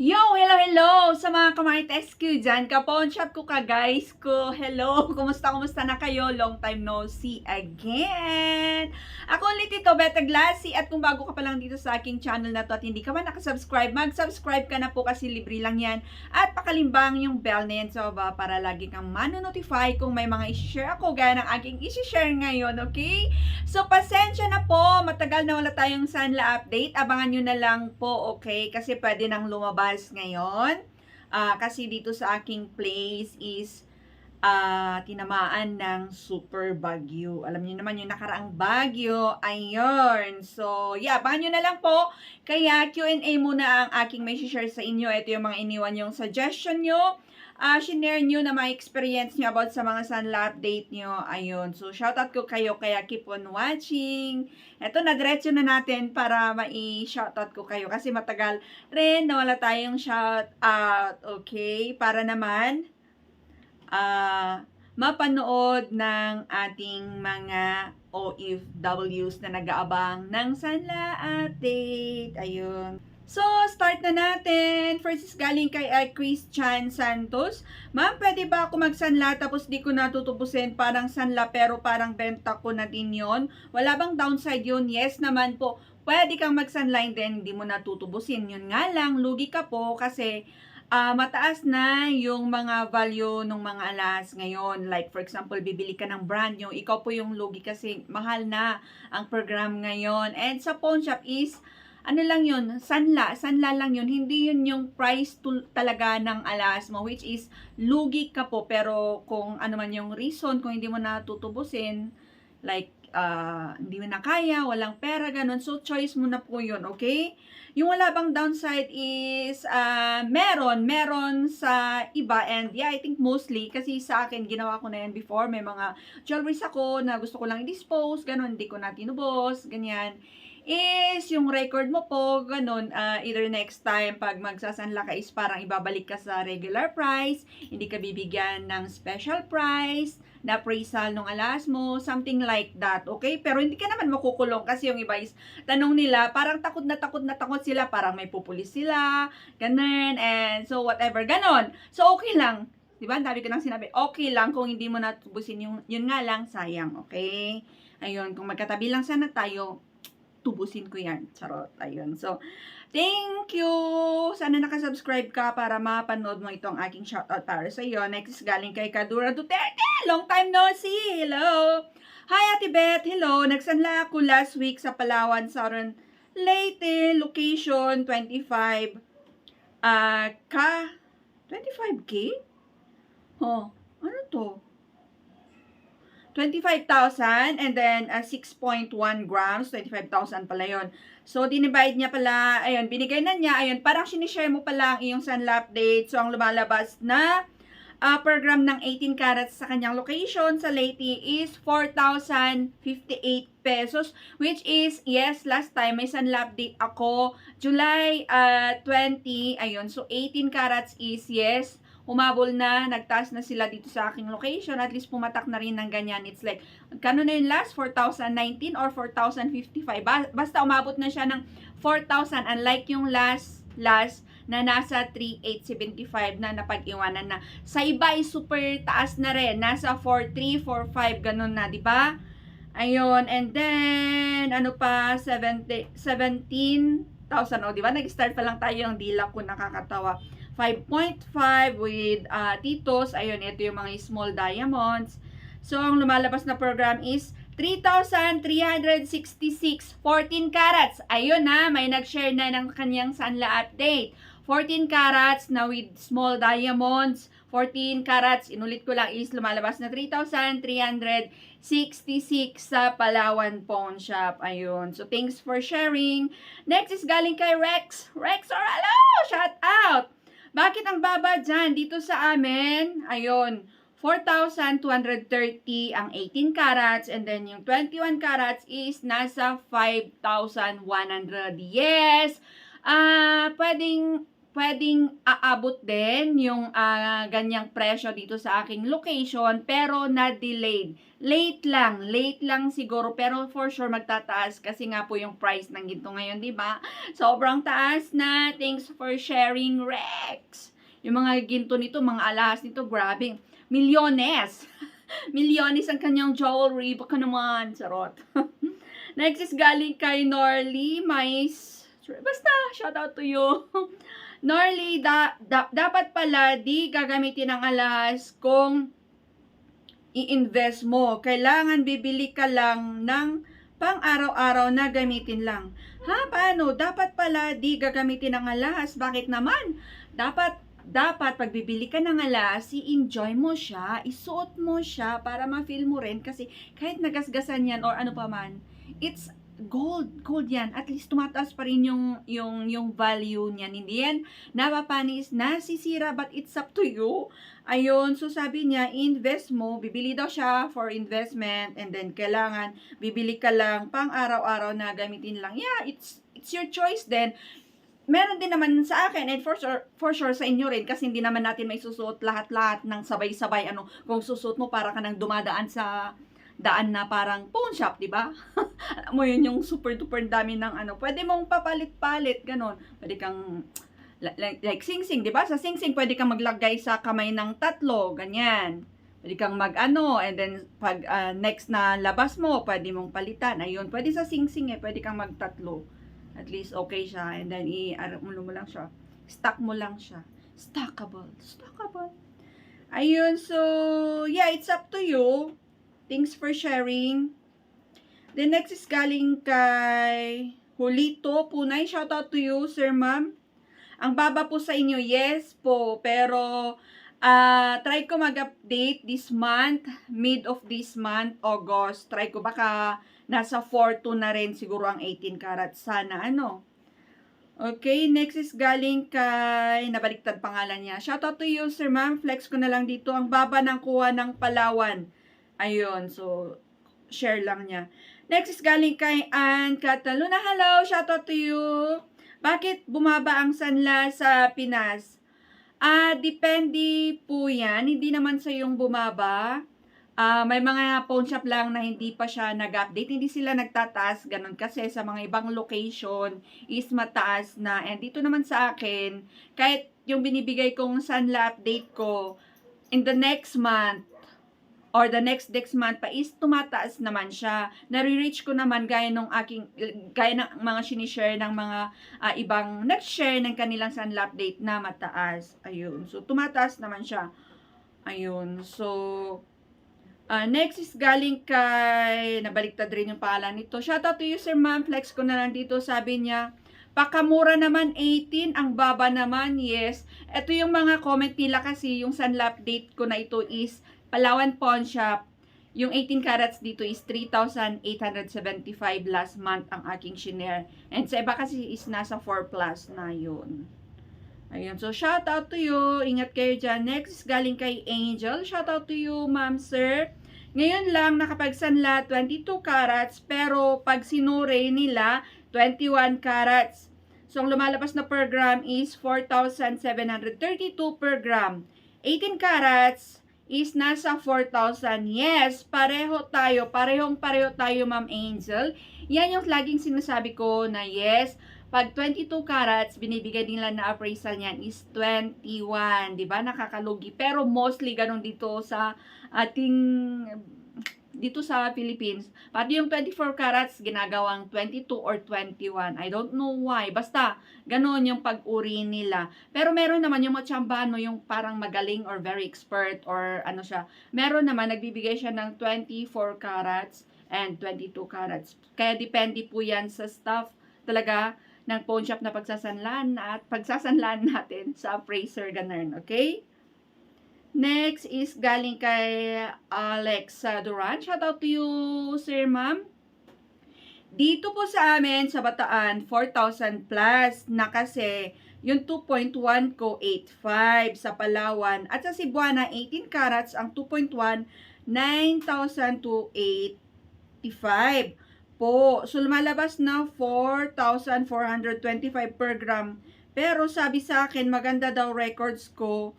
Yo, hello, hello sa mga kamarites ko dyan. Kapon shop ko ka guys ko. Hello, kumusta, kumusta na kayo? Long time no see again. Ako ulit ito, Beta Glassy. At kung bago ka pa lang dito sa aking channel na to at hindi ka man nakasubscribe, mag-subscribe ka na po kasi libre lang yan. At pakalimbang yung bell na yan sa baba para lagi kang manonotify kung may mga isi-share ako gaya ng aking isi-share ngayon, okay? So, pasensya na po. Matagal na wala tayong Sanla update. Abangan nyo na lang po, okay? Kasi pwede nang lumabas ngayon. Ah, kasi dito sa aking place is ah tinamaan ng super bagyo. Alam niyo naman yung nakaraang bagyo. Ayun. So, yeah, abangan nyo na lang po. Kaya Q&A muna ang aking may share sa inyo. Ito yung mga iniwan yung suggestion nyo uh, shinare nyo na mga experience nyo about sa mga Sanla update nyo. Ayun. So, shoutout ko kayo. Kaya keep on watching. Ito, nadiretso na natin para mai-shoutout ko kayo. Kasi matagal rin na wala tayong shoutout. Okay? Para naman, ah, mapanood ng ating mga OFWs na nag-aabang ng Sanla update. Ayun. So, start na natin. First is galing kay uh, Christian Santos. Ma'am, pwede ba ako magsanla tapos di ko natutubusin parang sanla pero parang benta ko na din yon? Wala bang downside yun? Yes naman po. Pwede kang magsanla and then hindi mo natutubusin. Yun nga lang, lugi ka po kasi uh, mataas na yung mga value ng mga alas ngayon. Like for example, bibili ka ng brand new, ikaw po yung lugi kasi mahal na ang program ngayon. And sa pawn shop is ano lang yun, sanla, sanla lang yun, hindi yun yung price to, talaga ng alas mo, which is, lugi ka po, pero kung ano man yung reason, kung hindi mo natutubusin, like, uh, hindi mo na kaya, walang pera, ganun, so choice mo na po yun, okay? Yung wala bang downside is, uh, meron, meron sa iba, and yeah, I think mostly, kasi sa akin, ginawa ko na yan before, may mga jewelries ako na gusto ko lang i-dispose, ganun, hindi ko na tinubos, ganyan, is yung record mo po, ganun, uh, either next time pag magsasanla ka is parang ibabalik ka sa regular price, hindi ka bibigyan ng special price, na appraisal ng alas mo, something like that, okay? Pero hindi ka naman makukulong kasi yung iba is, tanong nila, parang takot na takot na takot sila, parang may pupulis sila, ganun, and so whatever, ganon. So okay lang, Di ba? Dami ko nang sinabi, okay lang kung hindi mo natubusin yung, yun nga lang, sayang, okay? Ayun, kung magkatabi lang sana tayo, tubusin ko yan. Charot. Ayun. So, thank you! Sana nakasubscribe ka para mapanood mo itong aking shoutout para sa iyo. Next is galing kay Kadura Duterte. Long time no see! Hello! Hi, Ate Beth! Hello! Nagsanla ako last week sa Palawan, Southern Leyte, location 25 uh, ka 25k? Oh, ano to? 25,000 and then uh, 6.1 grams, 25,000 pala yon. So, dinivide niya pala, ayun, binigay na niya, ayun, parang sinishare mo pala ang iyong sunla update. So, ang lumalabas na uh, per gram ng 18 carats sa kanyang location sa Leyte is 4,058 pesos which is yes last time may sunla update ako July uh, 20 ayun so 18 carats is yes umabol na, nagtaas na sila dito sa aking location, at least pumatak na rin ng ganyan. It's like, kano na yung last? 4,019 or 4,055? Basta umabot na siya ng 4,000, unlike yung last, last, na nasa 3,875 na napag-iwanan na. Sa iba ay super taas na rin. Nasa 4,345 ganun na, di ba? Ayun, and then, ano pa, 17,000, oh, di ba? Nag-start pa lang tayo ng dila ko, nakakatawa. 5.5 with uh, Titos. Ayun, ito yung mga small diamonds. So, ang lumalabas na program is 3,366, 14 carats. Ayun na, may nag-share na ng kanyang Sanla update. 14 carats na with small diamonds. 14 carats, inulit ko lang is lumalabas na 3,366 sa Palawan Pawn Shop. Ayun. So, thanks for sharing. Next is galing kay Rex. Rex, or hello! Shout out! Bakit ang baba dyan? Dito sa amin, ayun, 4,230 ang 18 carats and then yung 21 carats is nasa 5,100. Yes! Ah, uh, pwedeng pwedeng aabot din yung uh, ganyang presyo dito sa aking location pero na-delayed. Late lang, late lang siguro, pero for sure magtataas kasi nga po yung price ng ginto ngayon, di ba? Sobrang taas na. Thanks for sharing, Rex. Yung mga ginto nito, mga alahas nito, grabe. Milyones. Milyones ang kanyang jewelry. Baka naman, sarot. Next is galing kay Norly Mais. Basta, shout out to you. Norly, da, da, dapat pala di gagamitin ang alahas kung i-invest mo. Kailangan bibili ka lang ng pang araw-araw na gamitin lang. Ha? Paano? Dapat pala di gagamitin ang alahas. Bakit naman? Dapat dapat pag bibili ka ng alas, i-enjoy mo siya, isuot mo siya para ma-feel mo rin kasi kahit nagasgasan yan or ano pa man, it's gold, gold yan. At least tumataas pa rin yung, yung, yung value niyan. Hindi yan napapanis, nasisira, but it's up to you. Ayun, so sabi niya, invest mo, bibili daw siya for investment, and then kailangan, bibili ka lang pang araw-araw na gamitin lang. Yeah, it's, it's your choice then. Meron din naman sa akin, and for sure, for sure sa inyo rin, kasi hindi naman natin may susuot lahat-lahat ng sabay-sabay, ano, kung susuot mo para ka nang dumadaan sa daan na parang pawn shop, di ba? Alam mo yun, yung super duper dami ng ano. Pwede mong papalit-palit, ganon. Pwede kang, like, like sing-sing, di ba? Sa sing-sing, pwede kang maglagay sa kamay ng tatlo, ganyan. Pwede kang mag-ano, and then pag ah, next na labas mo, pwede mong palitan. Ayun, pwede sa sing-sing eh, pwede kang magtatlo. At least okay siya, and then i-ano mo lang siya. Stack mo lang siya. Stackable. Stackable. Ayun, so, yeah, it's up to you. Thanks for sharing. The next is galing kay Julito Punay. Shout out to you, sir ma'am. Ang baba po sa inyo, yes po. Pero, ah try ko mag-update this month, mid of this month, August. Try ko baka nasa 4-2 na rin siguro ang 18 karat. Sana, ano. Okay, next is galing kay, nabaliktad pangalan niya. Shout out to you, sir ma'am. Flex ko na lang dito. Ang baba ng kuha ng Palawan. Ayun, so, share lang niya. Next is galing kay Ann Cataluna. Hello, shout out to you. Bakit bumaba ang sanla sa Pinas? Ah, depende po yan. Hindi naman sa yung bumaba. Ah, may mga pawn shop lang na hindi pa siya nag-update. Hindi sila nagtataas ganun kasi sa mga ibang location is mataas na. And dito naman sa akin, kahit yung binibigay kong sanla update ko in the next month or the next next month pa is tumataas naman siya. Nare-reach ko naman gaya ng aking gaya ng mga sinishare ng mga ah, ibang nag-share ng kanilang sunla update na mataas. Ayun. So tumataas naman siya. Ayun. So ah, next is galing kay nabaliktad rin yung pangalan nito. Shout out to you Sir Ma'am. Flex ko na lang dito. Sabi niya Pakamura naman 18, ang baba naman, yes. Ito yung mga comment nila kasi yung sunla update ko na ito is Palawan Pawn Shop, yung 18 carats dito is 3,875 last month ang aking shinare. And sa iba kasi is nasa 4 plus na yun. Ayun. So, shout out to you. Ingat kayo dyan. Next is galing kay Angel. Shout out to you, ma'am, sir. Ngayon lang nakapagsanla 22 carats pero pag sinure nila 21 carats. So, ang lumalabas na per gram is 4,732 per gram. 18 carats is nasa 4,000. Yes, pareho tayo. Parehong pareho tayo, Ma'am Angel. Yan yung laging sinasabi ko na yes, pag 22 carats, binibigay nila na appraisal niyan is 21. Di ba? Nakakalugi. Pero mostly ganun dito sa ating dito sa Philippines. Pati yung 24 carats, ginagawang 22 or 21. I don't know why. Basta, ganon yung pag-uri nila. Pero meron naman yung matsambahan mo, yung parang magaling or very expert or ano siya. Meron naman, nagbibigay siya ng 24 carats and 22 carats. Kaya depende po yan sa staff talaga ng pawn shop na pagsasanlaan at pagsasanlaan natin sa appraiser ganun. Okay? Next is galing kay Alex Duran. Shout out to you, sir, ma'am. Dito po sa amin, sa Bataan, 4,000 plus na kasi yung 2.1 ko 8.5 sa Palawan. At sa Cebuana, 18 carats, ang 2.1, 9,000 to 8.5 po. So, lumalabas na 4,425 per gram. Pero sabi sa akin, maganda daw records ko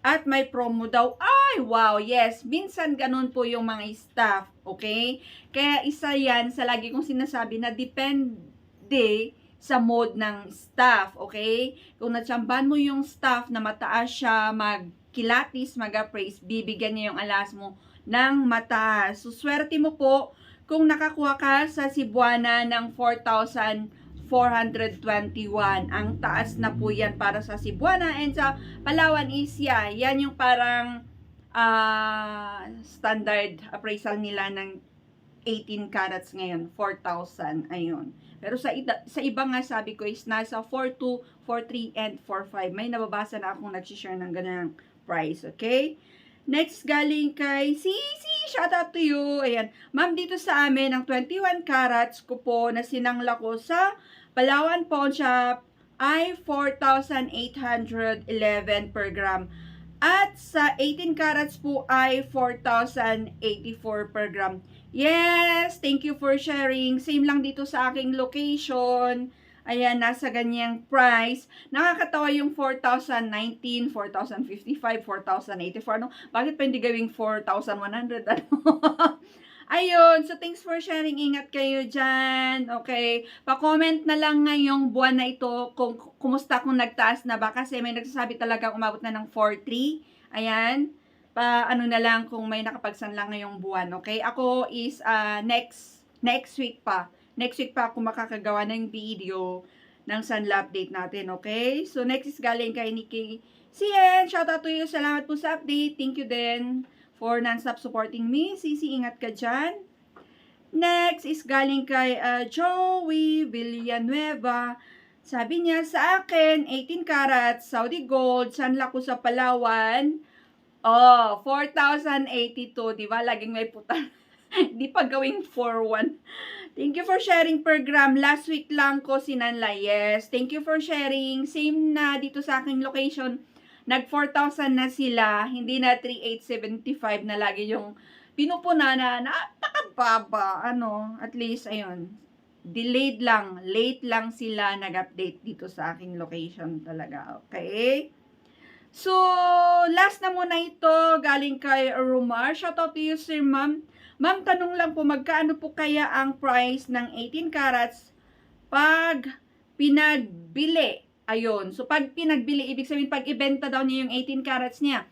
at may promo daw. Ay, wow, yes. Minsan ganun po yung mga staff, okay? Kaya isa yan sa lagi kong sinasabi na depende sa mode ng staff, okay? Kung natsamban mo yung staff na mataas siya, magkilatis, mag-appraise, bibigyan niya yung alas mo ng mataas. So, swerte mo po kung nakakuha ka sa Cebuana ng 4,421. Ang taas na po yan para sa Cebuana and sa Palawan is yeah, yan yung parang ah, standard appraisal nila ng 18 carats ngayon, 4,000, ayun. Pero sa, ida, sa iba nga sabi ko is nasa 4.2, 4.3, and 4.5. May nababasa na akong nag-share ng ganang price, okay? Next, galing kay Sisi. Shout out to you. Ayan. Ma'am, dito sa amin, ang 21 carats ko po na sinangla ko sa Palawan Pawn Shop ay 4,811 per gram. At sa 18 carats po ay 4,084 per gram. Yes, thank you for sharing. Same lang dito sa aking location. Ayan, nasa ganyang price. Nakakatawa yung 4,019, 4,055, 4,084. Ano? Bakit pa hindi gawing 4,100? Ano? Ayun, so thanks for sharing. Ingat kayo dyan. Okay, pa-comment na lang ngayong buwan na ito kung kumusta kung nagtaas na ba. Kasi may nagsasabi talaga umabot na ng 4,3. Ayan pa ano na lang kung may nakapagsanla ngayong buwan, okay? Ako is uh, next next week pa. Next week pa ako makakagawa ng video ng sunla update natin, okay? So next is galing kay Nikki Sien. Shout out to you. Salamat po sa update. Thank you din for non-stop supporting me. Sisi, ingat ka dyan. Next is galing kay uh, Joey Villanueva. Sabi niya sa akin, 18 carats, Saudi gold, sanla ko sa Palawan. Oh, 4,082, di ba? Laging may puta. di pa gawing 4,1. Thank you for sharing per gram. Last week lang ko sinanla. Yes, thank you for sharing. Same na dito sa aking location. Nag 4,000 na sila. Hindi na 3,875 na lagi yung pinupuna na napakababa. Ano, at least, ayun. Delayed lang. Late lang sila nag-update dito sa aking location talaga. Okay? So, last na muna ito, galing kay Romar. Shout out to you, sir, ma'am. Ma'am, tanong lang po, magkano po kaya ang price ng 18 carats pag pinagbili? Ayun. So, pag pinagbili, ibig sabihin, pag ibenta daw niya yung 18 carats niya,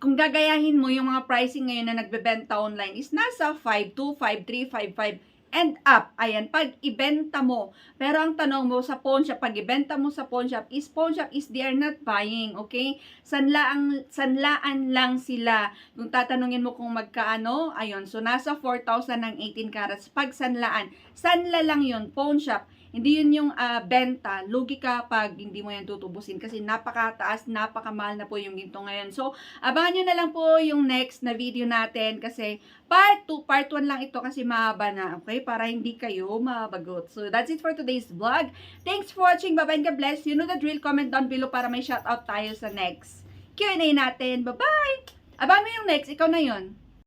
kung gagayahin mo yung mga pricing ngayon na nagbebenta online is nasa 5.2, 5.3, 5.5 and up. Ayan, pag ibenta mo. Pero ang tanong mo sa pawn shop, pag ibenta mo sa pawn shop, is pawn shop is they are not buying, okay? Sanlaan, sanlaan lang sila. Kung tatanungin mo kung magkaano, ayun, so nasa 4,000 ng 18 carats pag sanlaan. Sanla lang yun, pawn shop. Hindi yun yung ah, benta. Lugi ka pag hindi mo yan tutubusin kasi napakataas, napakamahal na po yung ginto ngayon. So, abangan nyo na lang po yung next na video natin kasi part 2, part 1 lang ito kasi mahaba na, okay? Para hindi kayo mabagot. So, that's it for today's vlog. Thanks for watching. Bye-bye and God bless. You know the drill. Comment down below para may shoutout tayo sa next Q&A natin. Bye-bye! Abangan mo yung next. Ikaw na yon